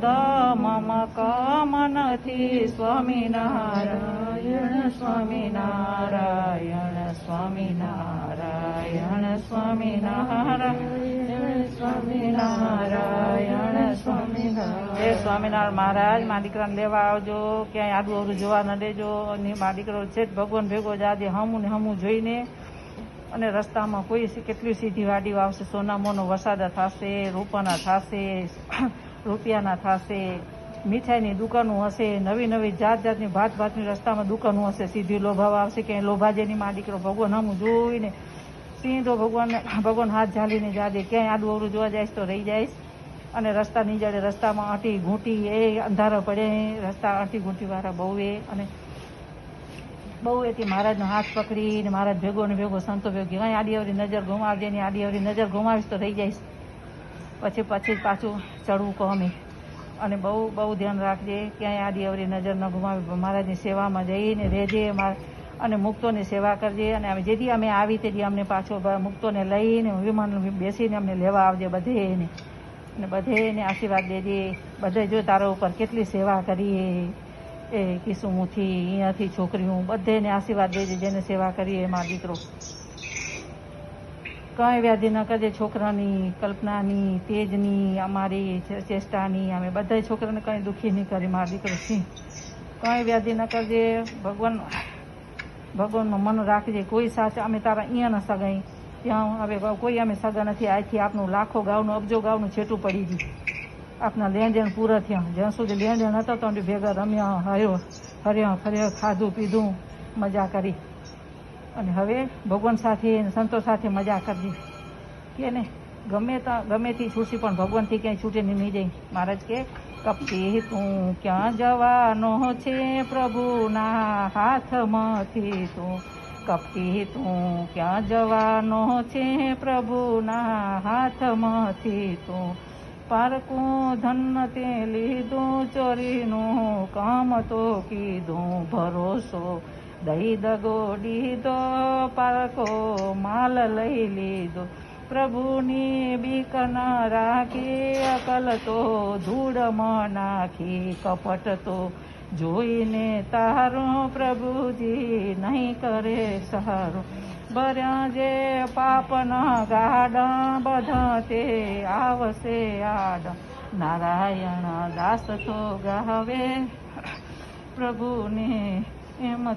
ધમ કમ નથી સ્વામિનારાયણ સ્વામિનારાયણ સ્વામિનારાયણ સ્વામિનારાયણ સ્વામિનારાયણ સ્વામિનારાયણ હે સ્વામિનારાયણ મહારાજ, મા દીકરાને લેવા આવજો, ક્યાંય આડું અવરું જોવા ન દેજો. અને મા દીકરો છે જ, ભગવાન ભેગો જાજે હમું ને હમું જોઈને અને રસ્તામાં કોઈ કેટલી સીધી વાડીઓ આવશે, સોનામોનો વરસાદ થશે, રૂપાના થશે રૂપિયાના થશે, મીઠાઈની દુકાનો હશે, નવી નવી જાત જાતની ભાત ભાતની રસ્તામાં દુકાનો હશે, સીધી લોભાવા આવશે, ક્યાંય લોભાજેની માં દીકરો ભગવાન હમું જોઈને સીધો ભગવાનને, ભગવાન હાથ ઝાલીને જાજે, ક્યાંય આડું અવડું જોવા જઈશ તો રહી જઈશ. અને રસ્તા નીચે રસ્તામાં અટી ઘૂંટી એ, અંધારો પડે, રસ્તા અટી ઘૂંટી વાળા બહુ એ અને બહુ એથી મહારાજનો હાથ પકડીને, મહારાજ ભેગો ને ભેગો, સંતો ભેગો, ક્યાંય આડી અવરી નજર ગુમાવજે ની આડી અવરી નજર ગુમાવીશ તો રહી જઈશ. પછી પછી જ પાછું ચડવું કહમે અને બહુ બહુ ધ્યાન રાખજે, ક્યાંય આડી અવરી નજર ન ગુમાવી. મહારાજની સેવામાં જઈને રહેજે અને મુક્તોની સેવા કરજે. અને અમે જેથી અમે આવી તેથી અમને પાછો મુક્તોને લઈને, વિમાન બેસીને અમને લેવા આવજે બધે એને અને બધે એને આશીર્વાદ દેજે. બધે જો તારા ઉપર કેટલી સેવા કરીએ. એ કિસુમુથી, અહીંયાથી છોકરીઓ, બધેને આશીર્વાદ દેજે જેને સેવા કરીએ એમાં દીકરો. કઈ વ્યાધિ ન કરજે, છોકરાની કલ્પનાની, તેજની, અમારી ચેષ્ટાની, અમે બધા છોકરાને કઈ દુઃખી નહીં કરી, મારા દીકરો કઈ વ્યાધિ ન કરજે, ભગવાન, ભગવાનમાં મન રાખજે, કોઈ સાથે અમે તારા અહીંયા ન સગાઈ. ત્યાં હવે કોઈ અમે સગા નથી, આથી આપનું લાખો ગાવનું, અબજો ગાવનું છેટું પડી ગયું. આપના લેણદેણ પૂરા થયા. જ્યાં સુધી લેણદેણ હતા તો ભેગા રમ્યા, હર્યો, હર્યા, ફર્યા, ખાધું, પીધું, મજા કરી. અને હવે ભગવાન સાથે સંતો સાથે મજા કરજે કે ને, ગમે ત્યાં ગમે તે છૂટશે પણ ભગવાનથી ક્યાંય છૂટે નહીં જાય. મહારાજ કે કપટી તું ક્યાં જવાનો છે પ્રભુના હાથમાંથી તું? કપટી તું ક્યાં જવાનો છે પ્રભુના હાથમાંથી તું? પારકું ધન તે લીધું, ચોરીનું કામ તો કીધું, ભરોસો દઈ દગો દીધો પારકો માલ લઈ લીધો. પ્રભુની બીક ન રાખી, અકલ તો ધૂળમાં નાખી, કપટ તો જોઈને તારો પ્રભુજી નહીં કરે સારું ભર્યા જે પાપના ગાડા, બધા તે આવશે આડ. નારાયણ દાસ તો ગાવે પ્રભુને એમ